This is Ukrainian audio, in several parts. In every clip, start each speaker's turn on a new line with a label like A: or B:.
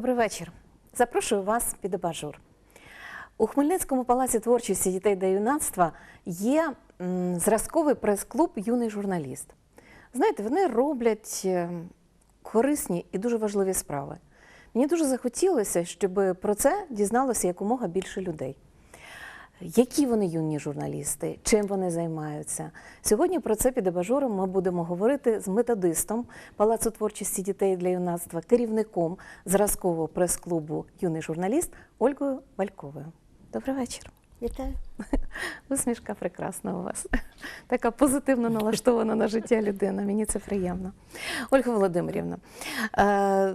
A: Добрий вечір. Запрошую вас під абажур. У Хмельницькому палаці творчості дітей та юнацтва є зразковий прес-клуб Юний журналіст. Знаєте, вони роблять е, корисні і дуже важливі справи. Мені дуже захотілося, щоб про це дізналося якомога більше людей. Які вони юні журналісти, чим вони займаються? Сьогодні про це під абажуром ми будемо говорити з методистом Палацу творчості дітей для юнацтва, керівником зразкового прес-клубу Юний журналіст Ольгою Вальковою. Добрий вечір.
B: Вітаю.
A: Усмішка прекрасна у вас. Така позитивно налаштована на життя людина. Мені це приємно. Ольга Володимирівна, е,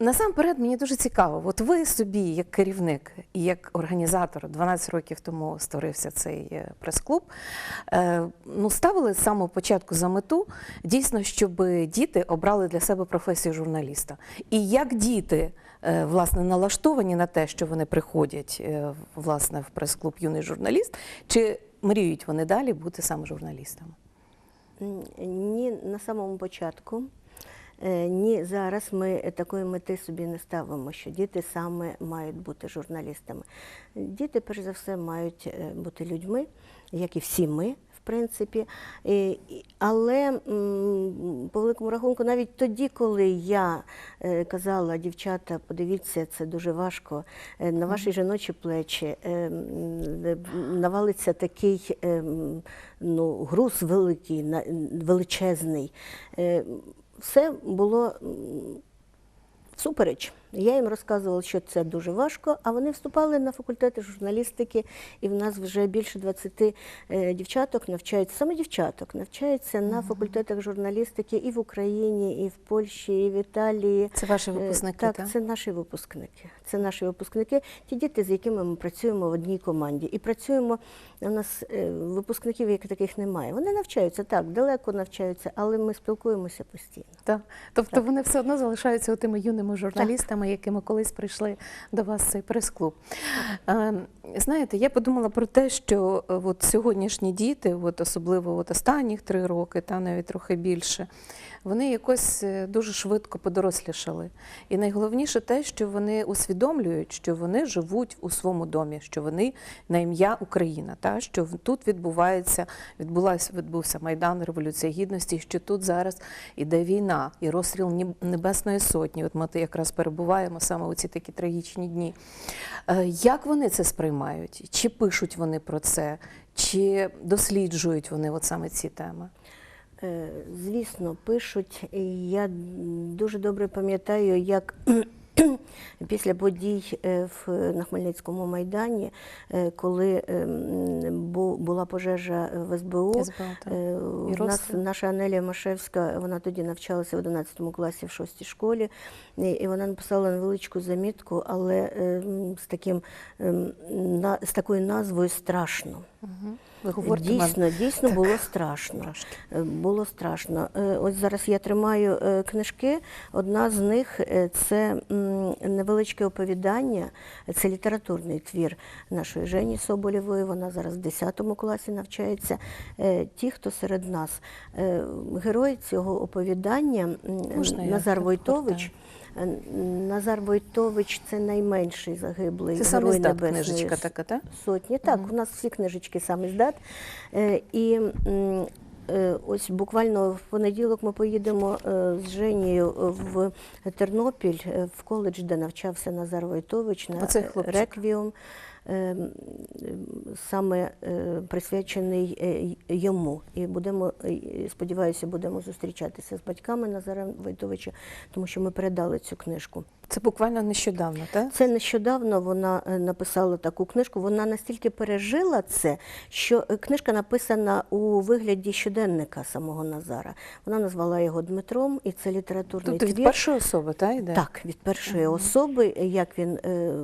A: насамперед мені дуже цікаво. От ви собі, як керівник і як організатор, 12 років тому створився цей е, прес-клуб. е, Ну, ставили з самого початку за мету дійсно, щоб діти обрали для себе професію журналіста. І як діти е, власне налаштовані на те, що вони приходять власне в прес-клуб юний журналіст, чи мріють вони далі бути саме журналістами?
B: Ні на самому початку, ні зараз ми такої мети собі не ставимо, що діти саме мають бути журналістами. Діти, перш за все, мають е, бути людьми, як і всі ми. В принципі, але по великому рахунку, навіть тоді, коли я е, казала, дівчата, подивіться, це дуже важко, е, на ваші жіночі плечі е, е, навалиться такий е, ну, груз великий, величезний. Все було всупереч. Я їм розказувала, що це дуже важко, а вони вступали на факультети журналістики, і в нас вже більше 20 е, дівчаток навчаються, саме дівчаток навчаються на факультетах журналістики і в Україні, і в Польщі, і в Італії.
A: Це ваші
B: Е,
A: випускники,
B: Так,
A: так?
B: це наші випускники. Це наші випускники, ті діти, з якими ми працюємо в одній команді. І працюємо. У нас е, випускників як таких немає. Вони навчаються так, далеко навчаються, але ми спілкуємося постійно.
A: Так. Тобто вони все одно залишаються тими юними журналістами, якими колись прийшли до вас цей прес-клуб. Знаєте, я подумала про те, що е, от сьогоднішні діти, от особливо от останніх три роки, та навіть трохи більше, вони якось е, дуже швидко подорослішали. І найголовніше те, що вони усвідомлюють, що вони живуть у своєму домі, що вони на ім'я Україна, та що тут відбувається, відбулася відбувся майдан Революція Гідності, що тут зараз іде війна і розстріл Небесної Сотні. От ми якраз перебуваємо саме у ці такі трагічні дні. Е, Як вони це сприймають? Чи пишуть вони про це, чи досліджують вони от саме ці теми?
B: Е, Звісно, пишуть. Я дуже добре пам'ятаю, як після подій е, в, на Хмельницькому майдані, е, коли е, бу- була пожежа в СБУ,
A: СБУ, так.
B: е, нас наша Анелія Машевська, вона тоді навчалася в 11 класі в 6 школі, і, вона написала невеличку замітку, але е, з таким ем, з такою назвою страшно.
A: Ви говорите нам-
B: Дійсно, дійсно було страшно.
A: Трошки.
B: Е, Було страшно. Е, Ось зараз я тримаю е, книжки. Одна з них е, це невеличке оповідання, це літературний твір нашої Жені Соболєвої. Вона зараз в 10 класі навчається. Е, Ті, хто серед нас. Е, Герой цього оповідання
A: Можна
B: Назар
A: так
B: Войтович. Е, Назар Войтович це найменший загиблий
A: Це саме здат книжечка така, так?
B: сотні. Так, у нас всі книжечки саме здат. Е, І е, ось буквально в понеділок ми поїдемо з Женією в Тернопіль в коледж, де навчався Назар Войтович на реквіум. Е, м, Саме е, присвячений е, йому, і будемо сподіваюся, будемо зустрічатися з батьками Назара Войтовича, тому що ми передали цю книжку.
A: Це буквально нещодавно, так?
B: Це нещодавно вона е, написала таку книжку. Вона настільки пережила це, що е, книжка написана у вигляді щоденника самого Назара. Вона назвала його Дмитром, і це літературний
A: Тобто від
B: твір.
A: першої особи, так, йде?
B: Так, від першої особи, як він, е,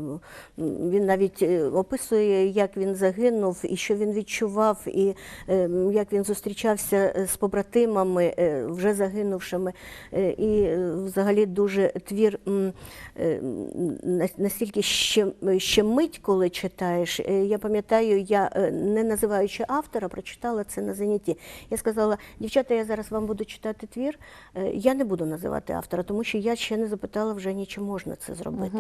B: він навіть описує, як він загинув, і що він відчував, і як він зустрічався з побратимами, вже загинувшими. І взагалі дуже твір настільки ще, ще мить, коли читаєш. Е, Я пам'ятаю, я е, не називаючи автора, прочитала це на занятті. Я сказала, дівчата, я зараз вам буду читати твір. Е, Я не буду називати автора, тому що я ще не запитала вже ні, чи можна це зробити.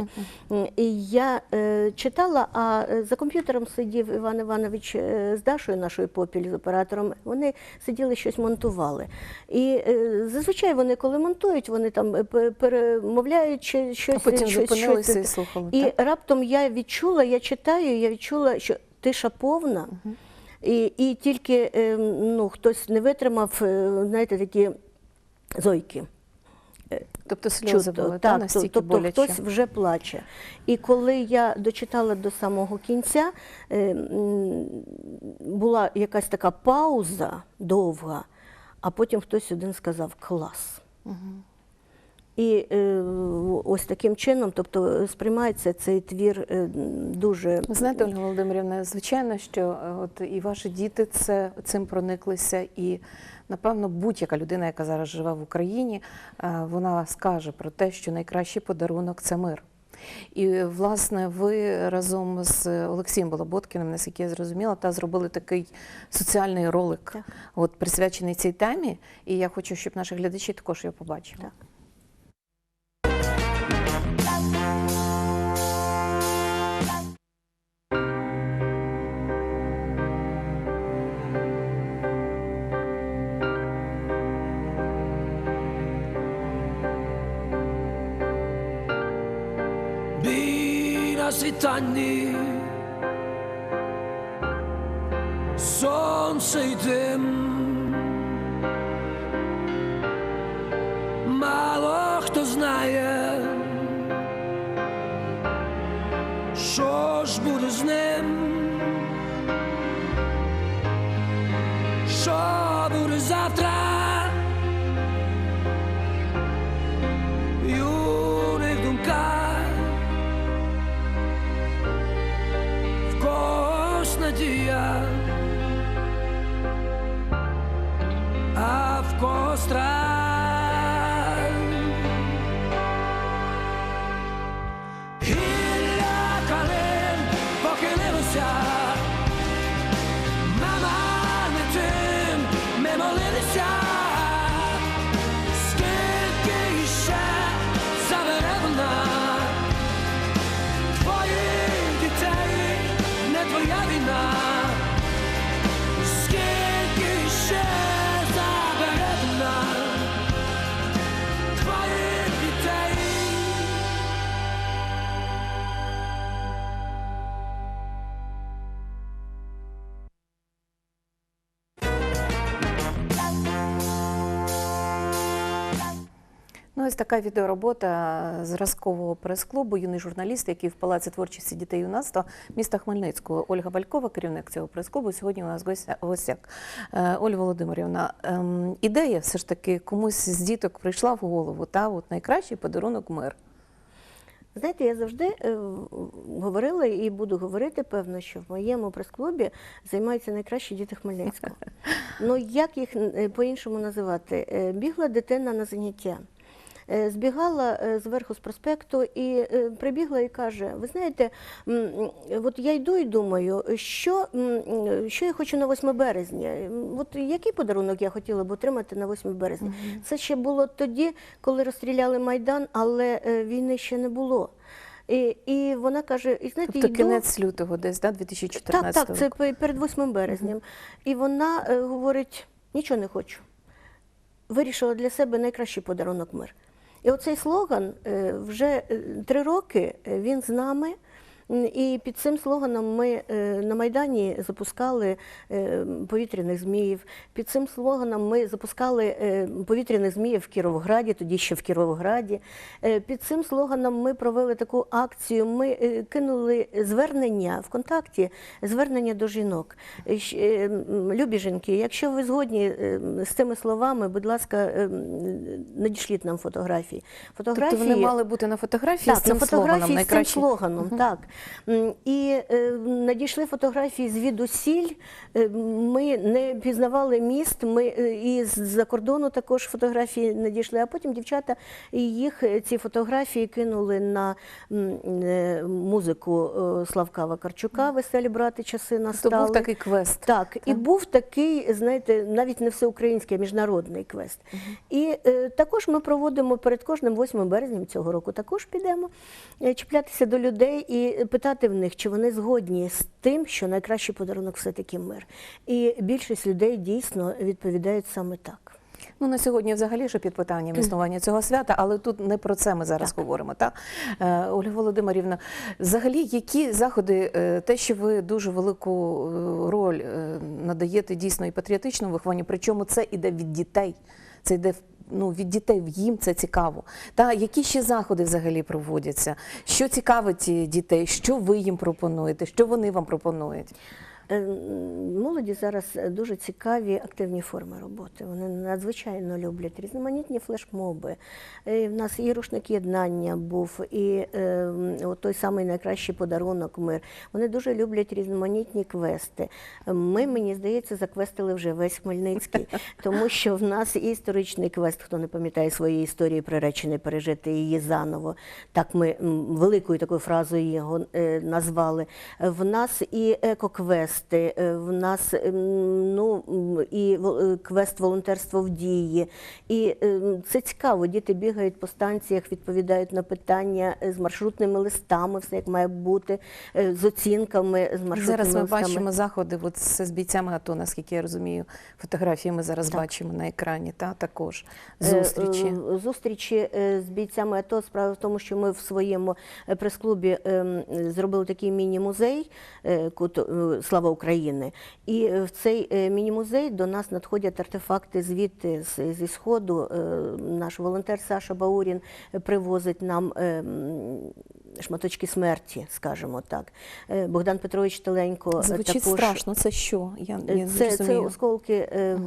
B: І я е, читала, а е, за комп'ютером сидів Іван Іванович е, з Дашою, нашою попіль з оператором. Вони сиділи щось монтували. І е, зазвичай вони, коли монтують, вони там е, перемовляють щось.
A: Потім
B: щось,
A: зупинилися
B: щось.
A: і слухали,
B: І
A: так?
B: раптом я відчула, я читаю, я відчула, що тиша повна. І, і тільки е, ну, хтось не витримав, е, знаєте, такі зойки.
A: Тобто сльози
B: Чутно.
A: були, та,
B: так,
A: настільки
B: тобто
A: боляче.
B: хтось вже плаче. І коли я дочитала до самого кінця, е, була якась така пауза довга, а потім хтось один сказав клас. І е, ось таким чином, тобто сприймається цей твір е, дуже
A: знаєте, Ольга Володимирівна, звичайно, що е, от і ваші діти це цим прониклися, і напевно будь-яка людина, яка зараз живе в Україні, е, вона скаже про те, що найкращий подарунок це мир. І власне ви разом з Олексієм Балаботкіним, наскільки я зрозуміла, та зробили такий соціальний ролик,
B: Так.
A: от присвячений цій темі. І я хочу, щоб наші глядачі також його побачили.
B: Так.
C: На світанні, сонце й дим.
A: Ну, ось така відеоробота зразкового прес-клубу юний журналіст, який в Палаці творчості дітей юнацтва міста Хмельницького. Ольга Валькова, керівник цього прес-клубу, сьогодні у нас в гостя- в. Е, Ольга Володимирівна, ем, ідея все ж таки комусь з діток прийшла в голову, та от найкращий подарунок мир.
B: Знаєте, я завжди е, говорила і буду говорити, певно, що в моєму прес-клубі займаються найкращі діти Хмельницького. Ну як їх е, по-іншому називати? Бігла дитина на заняття. Е, Збігала е, зверху з проспекту і е, прибігла і каже: Ви знаєте, от я йду і думаю, що, що я хочу на 8 березня. От який подарунок я хотіла б отримати на 8 березня? Це ще було тоді, коли розстріляли Майдан, але війни ще не було. І, і вона каже: і знаєте,
A: Тобто
B: йду...
A: кінець лютого, десь да, 2014
B: Так, так, це
A: року.
B: перед 8 березням. І вона е, говорить: нічого не хочу. Вирішила для себе найкращий подарунок мир. І оцей слоган е, вже е, три роки е, він з нами. І під цим слоганом ми е, на Майдані запускали е, повітряних зміїв. Під цим слоганом ми запускали е, повітряних зміїв в Кіровограді, тоді ще в Кіровограді. Під цим слоганом ми провели таку акцію. Ми кинули звернення ВКонтакті, звернення до жінок. Любі жінки, якщо ви згодні з цими словами, будь ласка, надішліть нам фотографії.
A: Тобто вони мали бути на фотографії з цим
B: на
A: слоганом
B: фотографії з цим слоганом, так. І е, надійшли фотографії звідусіль. Е, Ми не пізнавали міст. Ми е, і з-за кордону також фотографії надійшли. А потім дівчата і їх ці фотографії кинули на музику Славка Вакарчука. Веселі брати часи
A: То
B: настали.
A: був такий квест.
B: Так, і був такий, знаєте, навіть не всеукраїнський, а міжнародний квест. І е, також ми проводимо перед кожним 8 березням цього року. Також підемо чіплятися до людей і питати в них, чи вони згодні з тим, що найкращий подарунок все-таки мир. І більшість людей дійсно відповідають саме так.
A: Ну на сьогодні взагалі ще під питанням існування цього свята, але тут не про це ми зараз говоримо. Так Е, Ольга Володимирівна, взагалі, які заходи, е, те, що ви дуже велику е, роль надаєте дійсно і патріотичному вихованню, причому це іде від дітей, це йде Ну, від дітей їм це цікаво. Та які ще заходи взагалі проводяться? Що цікавить е, дітей? Що ви їм пропонуєте? Що вони вам пропонують?
B: Е, Молоді зараз е, дуже цікаві активні форми роботи. Вони надзвичайно люблять різноманітні флешмоби. Е, В нас і рушник єднання був, і е, от той самий найкращий подарунок мир. Вони дуже люблять різноманітні квести. Ми, мені здається, заквестили вже весь Хмельницький, тому що в нас і історичний квест, хто не пам'ятає своєї історії, приречений пережити її заново. Так ми великою такою фразою його е, назвали. В нас і екоквести, е, в нас ем, ну, і е, квест волонтерство в дії. І ем, це цікаво. Діти бігають по станціях, відповідають на питання е, з маршрутними листами, все як має бути, з оцінками, з маршрутними
A: Зараз ми
B: листами.
A: бачимо заходи от з з бійцями АТО, наскільки я розумію, фотографії ми зараз
B: Так.
A: бачимо на екрані, та також зустрічі.
B: Зустрічі з бійцями АТО. Справа в тому, що ми в своєму прес-клубі е, зробили такий міні-музей е, Слава України. І е, в цей е, міні-музей до нас надходять артефакти звідти зі сходу. Е, Наш волонтер Саша Баурін привозить нам. Е, Шматочки смерті, скажімо так. Е, Богдан Петрович Теленько е,
A: Звучить
B: також
A: страшно. Це що? Я, я не
B: це, це осколки е,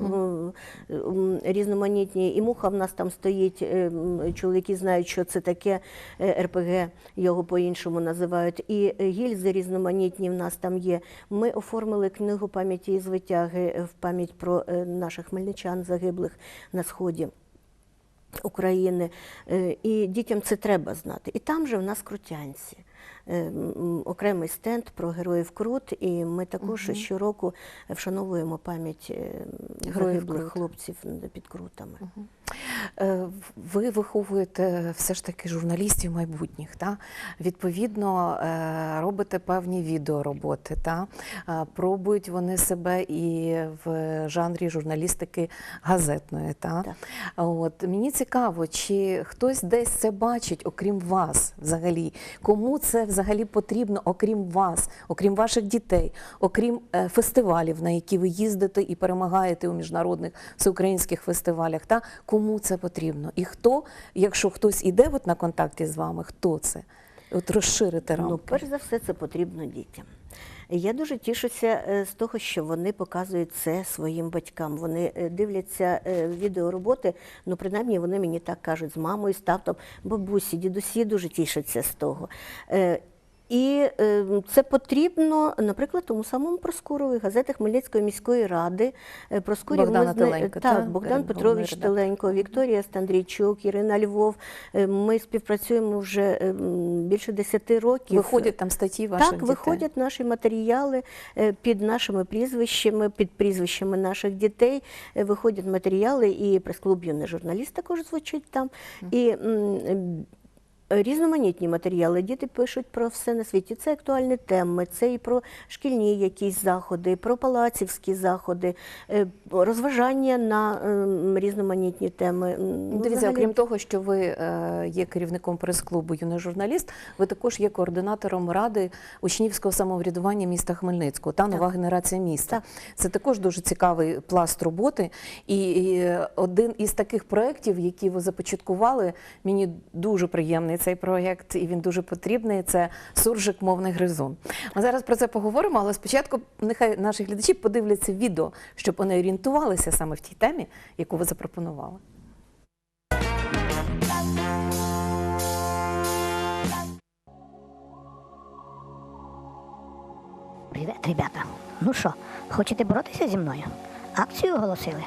B: м, різноманітні. І муха в нас там стоїть. е, Чоловіки знають, що це таке е, РПГ, його по-іншому називають. І е, гільзи різноманітні в нас там є. Ми оформили книгу пам'яті і звитяги е, в пам'ять про е, наших хмельничан загиблих на сході. України, Е, і дітям це треба знати. І там же в нас крутянці. Е, Окремий стенд про героїв Крут, і ми також щороку вшановуємо пам'ять е,
A: Героїв
B: загиблих хлопців під крутами.
A: Е, Ви виховуєте все ж таки журналістів майбутніх, та? відповідно робите певні відеороботи. Та? Пробують вони себе і в жанрі журналістики газетної. Та?
B: Так.
A: От, мені цікаво, чи хтось десь це бачить, окрім вас взагалі. Кому це взагалі потрібно, окрім вас, окрім ваших дітей, окрім е, фестивалів, на які ви їздите і перемагаєте у міжнародних всеукраїнських фестивалях. Та? Кому це потрібно? І хто, якщо хтось іде от на контакті з вами, хто це? От розширити рамки.
B: Ну, перш за все, це потрібно дітям. Я дуже тішуся е, з того, що вони показують це своїм батькам. Вони е, дивляться е, відеороботи, ну принаймні вони мені так кажуть з мамою, з татом, бабусі, дідусі дуже тішаться з того. Е, І е, це потрібно, наприклад, тому самому Проскурові, газети Хмельницької міської ради. Е, Проскурів
A: Богдана
B: ми зна-
A: Теленька, та?
B: так, Богдан Петрович
A: редактор.
B: Теленько, Вікторія Стандрійчук, Ірина Львов. Е, Ми співпрацюємо вже е, більше 10 років.
A: Виходять там статті ваших
B: Так,
A: дітей?
B: виходять наші матеріали е, під нашими прізвищами, під прізвищами наших дітей. Е, Виходять матеріали, і прес-клуб юний журналіст також звучить там. І Різноманітні матеріали. Діти пишуть про все на світі. Це актуальні теми, це і про шкільні якісь заходи, про палацівські заходи, е, розважання на ем, різноманітні теми. Ну,
A: Дивіться,
B: взагалі-
A: окрім того, що ви е, є керівником прес-клубу юний журналіст, ви також є координатором ради учнівського самоврядування міста Хмельницького та нова генерація міста.
B: Так.
A: Це також дуже цікавий пласт роботи. І, і один із таких проєктів, які ви започаткували, мені дуже приємний цей проєкт, і він дуже потрібний. Це суржик мовний гризун. Ми зараз про це поговоримо, але спочатку нехай наші глядачі подивляться відео, щоб вони орієнтувалися саме в тій темі, яку ви запропонували.
D: Привіт, ребята. Ну що, хочете боротися зі мною? Акцію оголосили.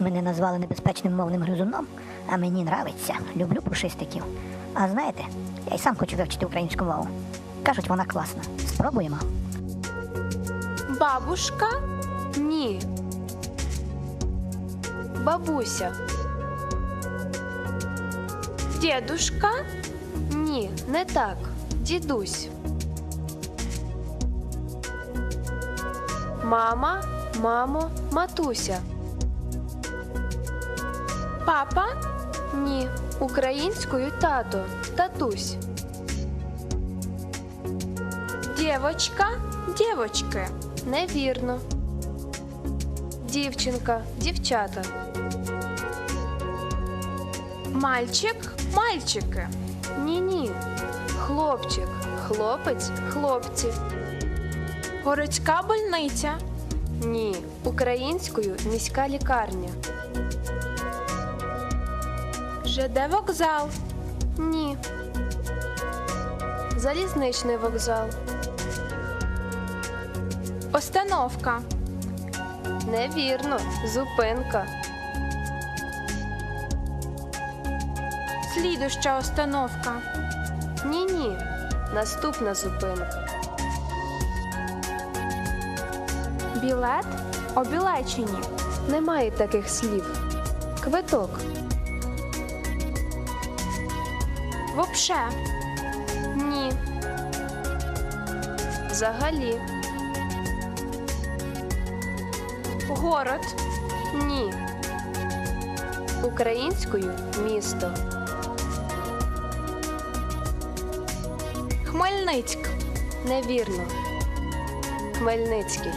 D: Мене назвали небезпечним мовним гризуном, а мені нравиться. Люблю пушистиків. А знаєте, я й сам хочу вивчити українську мову. Кажуть, вона класна. Спробуємо.
E: Бабушка? Ні. Бабуся. Дідушка? Ні, не так. Дідусь. Мама, мамо, матуся. Папа? Ні. Українською тато, татусь. Дівочка, дівочки. Невірно. Дівчинка, дівчата. Мальчик, мальчики. Ні-ні. Хлопчик, хлопець, хлопці. Городська больниця. Ні. Українською міська лікарня. ЖД вокзал. Ні. Залізничний вокзал. Остановка. Невірно. Зупинка. Слідуща остановка. Ні-ні. Наступна зупинка. Білет обілечені. Немає таких слів. Квиток. Вопше. Ні. Взагалі. Город. Ні. Українською місто. Хмельницьк. Невірно. Хмельницький.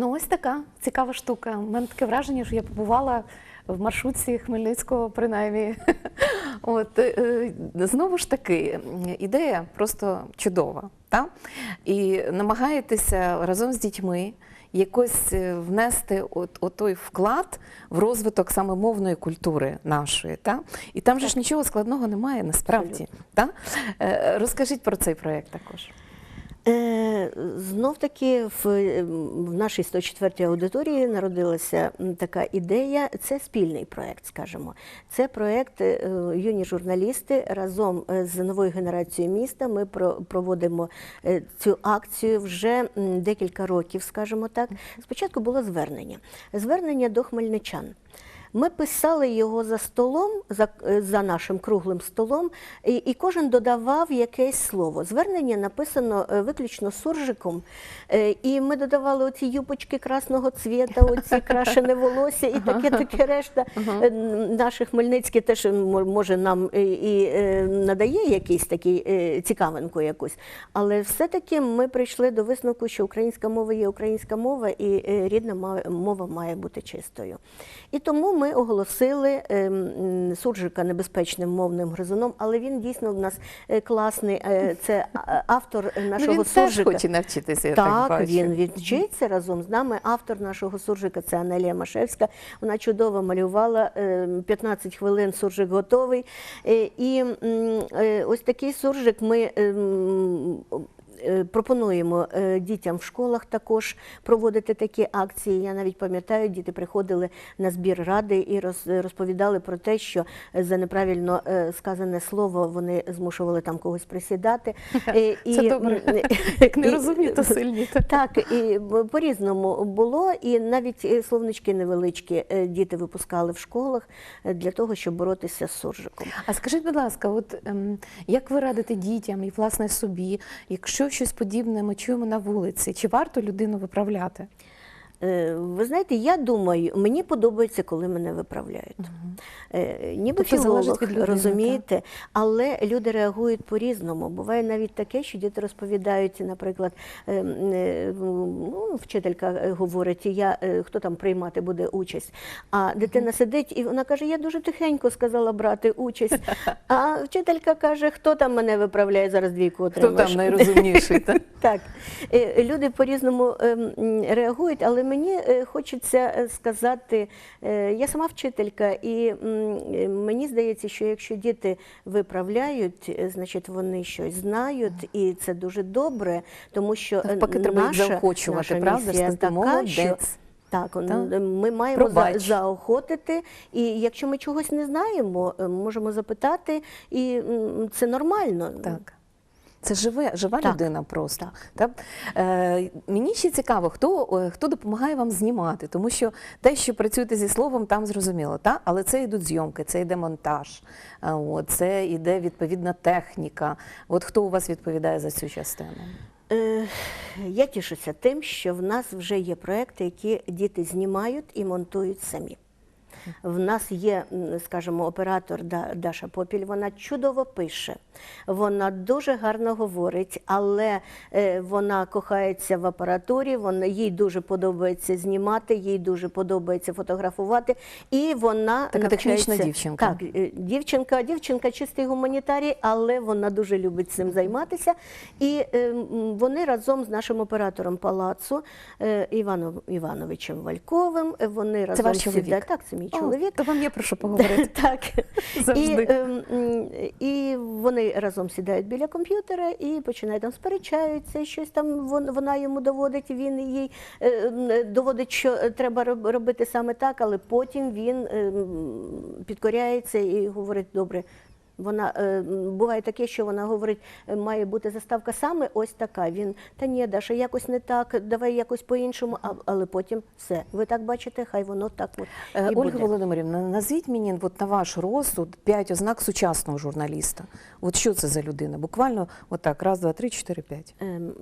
A: Ну, ось така цікава штука. У мене таке враження, що я побувала в маршрутці Хмельницького, принаймні. От, е, знову ж таки, ідея просто чудова. Та? І намагаєтеся разом з дітьми якось е, внести от, от той вклад в розвиток саме мовної культури нашої. Та? І там же ж нічого складного немає насправді. Та? Е, Розкажіть про цей проєкт також.
B: Е, Знов таки в, е, в нашій 104-й аудиторії народилася така ідея. Це спільний проєкт, скажімо. Це проєкт е, юні журналісти разом е, з новою генерацією міста. Ми про- проводимо цю акцію вже декілька років, скажімо так. Спочатку було звернення. Звернення до хмельничан. Ми писали його за столом, за, е, за нашим круглим столом, і, і кожен додавав якесь слово. Звернення написано е, виключно суржиком. Е, І ми додавали оці юбочки красного цвіта, оці крашене волосся і таке таке решта. Н- Наше Хмельницьке теж може нам і, надає якийсь такий цікавинку якусь. Але все-таки ми прийшли до висновку, що українська мова є українська мова, і рідна мова має бути чистою. І тому ми оголосили ем, суржика небезпечним мовним гризуном, але він дійсно в нас е, класний. е, Це автор е, нашого
A: ну, він теж
B: суржика.
A: хоче навчитися, я так,
B: Так, він вчиться разом з нами. Автор нашого суржика це Анелія Машевська. Вона чудово малювала е, 15 хвилин суржик готовий. Е, І ось такий суржик ми. Е, Пропонуємо е, дітям в школах також проводити такі акції. Я навіть пам'ятаю, діти приходили на збір ради і роз- розповідали про те, що за неправильно е, сказане слово вони змушували там когось присідати. Е,
A: Це добре. Як не
B: і-
A: розумні, то сильні.
B: так, і по-різному було, і навіть е, словнички невеличкі е, діти випускали в школах е, для того, щоб боротися з суржиком.
A: А скажіть, будь ласка, от ем, як ви радите дітям і власне собі, якщо щось подібне ми чуємо на вулиці, чи варто людину виправляти?
B: Е, Ви знаєте, я думаю, мені подобається, коли мене виправляють. Е, Ніби
A: Тобто
B: філолог,
A: людини,
B: розумієте, але люди реагують по-різному. Буває навіть таке, що діти розповідають, наприклад, е, ну, вчителька говорить, я хто там приймати буде участь. А дитина сидить і вона каже: Я дуже тихенько сказала брати участь. А вчителька каже, хто там мене виправляє зараз двійку
A: Хто там найрозумніший?
B: Так, люди по-різному ем, реагують, але мені е, хочеться е, сказати, е, я сама вчителька, і мені здається, що якщо діти виправляють, значить вони щось знають, і це дуже добре, тому що
A: Навпаки, треба
B: наша,
A: заохочувати,
B: наша
A: правда?
B: місія така, що так,
A: Так.
B: ми маємо
A: Пробач.
B: заохотити, і якщо ми чогось не знаємо, можемо запитати, і це нормально.
A: Так. Це живе, жива
B: Так.
A: людина просто. Так. Е, мені ще цікаво, хто, е, хто допомагає вам знімати, тому що те, що працюєте зі словом, там зрозуміло, так? але це йдуть зйомки, це йде монтаж, от, це йде відповідна техніка. От хто у вас відповідає за цю частину?
B: Е, Я тішуся тим, що в нас вже є проекти, які діти знімають і монтують самі. В нас є, скажімо, оператор Даша Попіль, вона чудово пише, вона дуже гарно говорить, але е, вона кохається в апаратурі, вона, їй дуже подобається знімати, їй дуже подобається фотографувати. І вона
A: Така технічна дівчинка.
B: Так, Е, Дівчинка, дівчинка чистий гуманітарій, але вона дуже любить цим займатися. І е, вони разом з нашим оператором палацу Іваном Івановичем Вальковим. Вони разом
A: ваш чоловік?
B: сідають. Так, це мій
A: О,
B: чоловік.
A: то вам є про що поговорити.
B: Так.
A: Завжди.
B: І, ем, і вони разом сідають біля комп'ютера і починають там сперечаються, щось там вона йому доводить, він їй е, доводить, що треба робити саме так, але потім він ем, підкоряється і говорить, добре. Вона е, буває таке, що вона говорить, е, має бути заставка саме ось така. Він та ні, Даша, якось не так, давай якось по-іншому. Але потім все. Ви так бачите, хай воно так от
A: Е,
B: і
A: Ольга
B: буде.
A: Володимирівна, назвіть мені от, на ваш розсуд п'ять ознак сучасного журналіста. От що це за людина? Буквально отак, раз, два, три, чотири, п'ять.
B: Ем,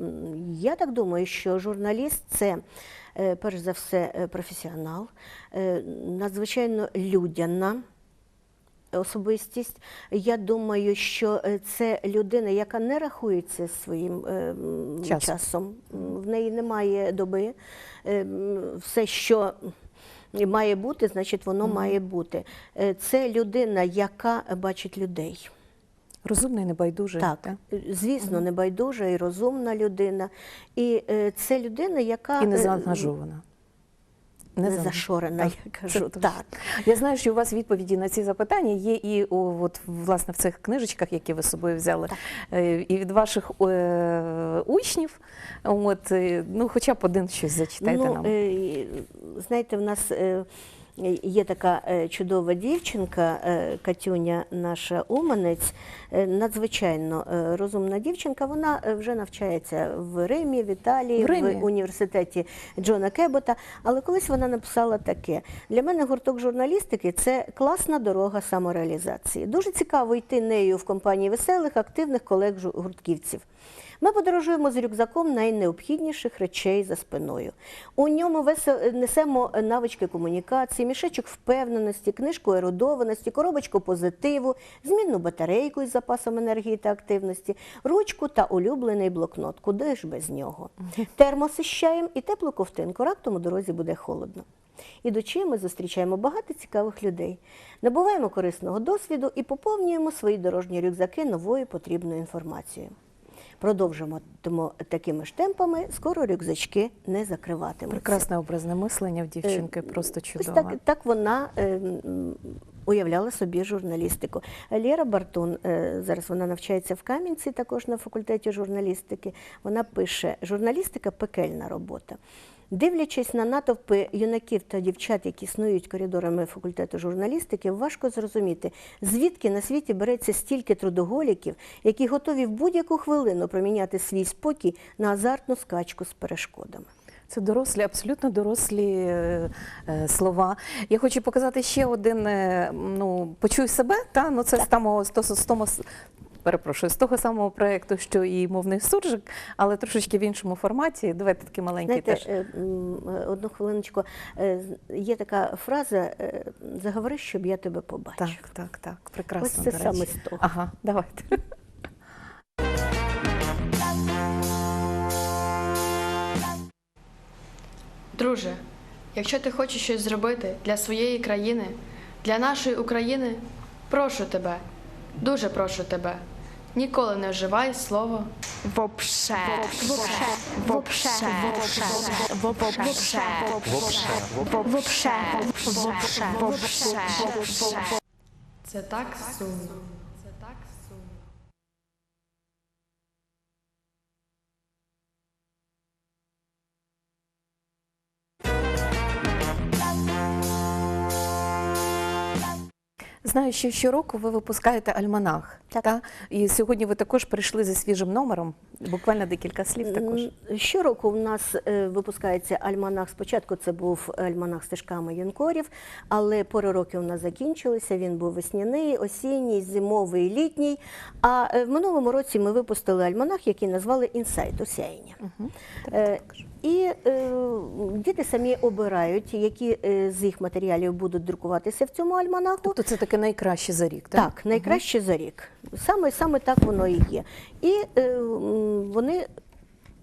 B: Я так думаю, що журналіст це е, перш за все е, професіонал, е, надзвичайно людяна. Особистість. Я думаю, що е, це людина, яка не рахується своїм е, м,
A: Часом.
B: В неї немає доби. Е, Все, що має бути, значить, воно має бути. Це людина, яка бачить людей.
A: Розумний, небайдужий.
B: Так, звісно, небайдужа і розумна людина. І це людина, яка
A: І не заангажована.
B: Не зашорена,
A: Так,
B: я кажу.
A: це
B: Так.
A: Я знаю, що у вас відповіді на ці запитання є і у, от, власне в цих книжечках, які ви з собою взяли, так. і від ваших е, учнів. От, е, ну, хоча б один щось зачитайте
B: ну,
A: нам.
B: е, знаєте, в нас е, є така е, чудова дівчинка, е, Катюня, наша Уманець, е, надзвичайно е, розумна дівчинка. Вона е, вже навчається в Римі, в Італії,
A: В Римі?
B: університеті Джона Кебота. Але колись вона написала таке: для мене гурток журналістики це класна дорога самореалізації. Дуже цікаво йти нею в компанії веселих, активних колег-гуртківців. Ми подорожуємо з рюкзаком найнеобхідніших речей за спиною. У ньому несемо навички комунікації, мішечок впевненості, книжку ерудованості, коробочку позитиву, змінну батарейку із запасом енергії та активності, ручку та улюблений блокнот. Куди ж без нього? Термос із чаєм і теплу ковтинку. Раптом у дорозі буде холодно. Ідучи, ми зустрічаємо багато цікавих людей, набуваємо корисного досвіду і поповнюємо свої дорожні рюкзаки новою потрібною інформацією. Продовжимо тому такими ж темпами, скоро рюкзачки не закриватимуться.
A: Прекрасне образне мислення в дівчинки, просто
B: Ось так, так вона е, уявляла собі журналістику. Лєра Бартун, е, зараз вона навчається в Кам'янці, також на факультеті журналістики. Вона пише: журналістика пекельна робота. Дивлячись на натовпи юнаків та дівчат, які снують коридорами факультету журналістики, важко зрозуміти, звідки на світі береться стільки трудоголіків, які готові в будь-яку хвилину проміняти свій спокій на азартну скачку з перешкодами.
A: Це дорослі, абсолютно дорослі е, е, слова. Я хочу показати ще один. е, ну, почуй себе, та ну це з того, перепрошую, з того самого проєкту, що і мовний суржик, але трошечки в іншому форматі. Давайте такий маленький
B: Знаєте,
A: теж.
B: е, е, одну хвилиночку. Е, Є така фраза заговори, щоб я тебе побачив.
A: Так, так, так. Прекрасно.
B: Ось це саме з того.
A: Ага, давайте.
F: Друже, якщо ти хочеш щось зробити для своєї країни, для нашої України, прошу тебе, Дуже прошу тебе, ніколи не вживай слово
G: «вопше». Вопше. Вопше. Вопше. Вопше. вопше.
F: Це так сумно.
A: Знаю, що щороку ви випускаєте альманах.
B: Так.
A: Та? І сьогодні ви також прийшли зі свіжим номером. Буквально декілька слів також.
B: Щороку в нас е, випускається альманах. Спочатку це був альманах стежками юнкорів, але пори років у нас закінчилися. Він був весняний, осінній, зимовий, літній. А е, в минулому році ми випустили альманах, який назвали Інсайт осяяння. Е, І е, діти самі обирають, які е, з їх матеріалів будуть друкуватися в цьому альманаху.
A: Тобто це таке найкраще за рік, так?
B: Так, найкраще за рік. Саме, саме так воно і є. І е, вони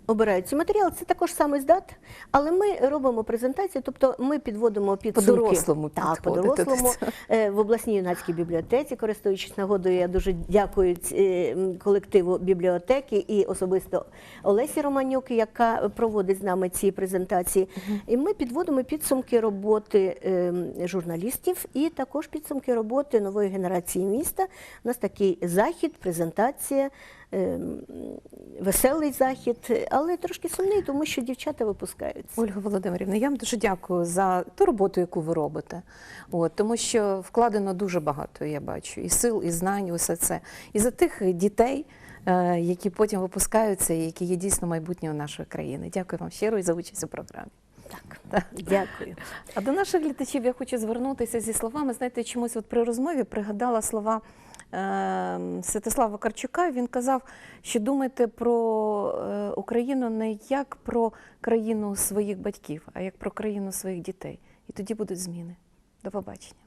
B: обирають ці матеріали. Це також самий здат, але ми робимо презентацію, тобто ми підводимо підсумки.
A: По-дорослому
B: Так, по-дорослому. Е, В обласній юнацькій бібліотеці, користуючись нагодою, я дуже дякую е, колективу бібліотеки і особисто Олесі Романюк, яка проводить з нами ці презентації. І ми підводимо підсумки роботи е, журналістів і також підсумки роботи нової генерації міста. У нас такий захід, презентація. Е, м, Веселий захід, але трошки сумний, тому що дівчата випускаються.
A: Ольга Володимирівна, я вам дуже дякую за ту роботу, яку ви робите. От, тому що вкладено дуже багато, я бачу, і сил, і знань, усе це. І за тих дітей, е, які потім випускаються, і які є дійсно майбутнього нашої країни. Дякую вам щиро і за участь у програмі.
B: Так, дякую.
A: А до наших глядачів я хочу звернутися зі словами. Знаєте, чомусь от при розмові пригадала слова Святослава Карчука. Він казав, що думайте про е, Україну не як про країну своїх батьків, а як про країну своїх дітей. І тоді будуть зміни. До побачення.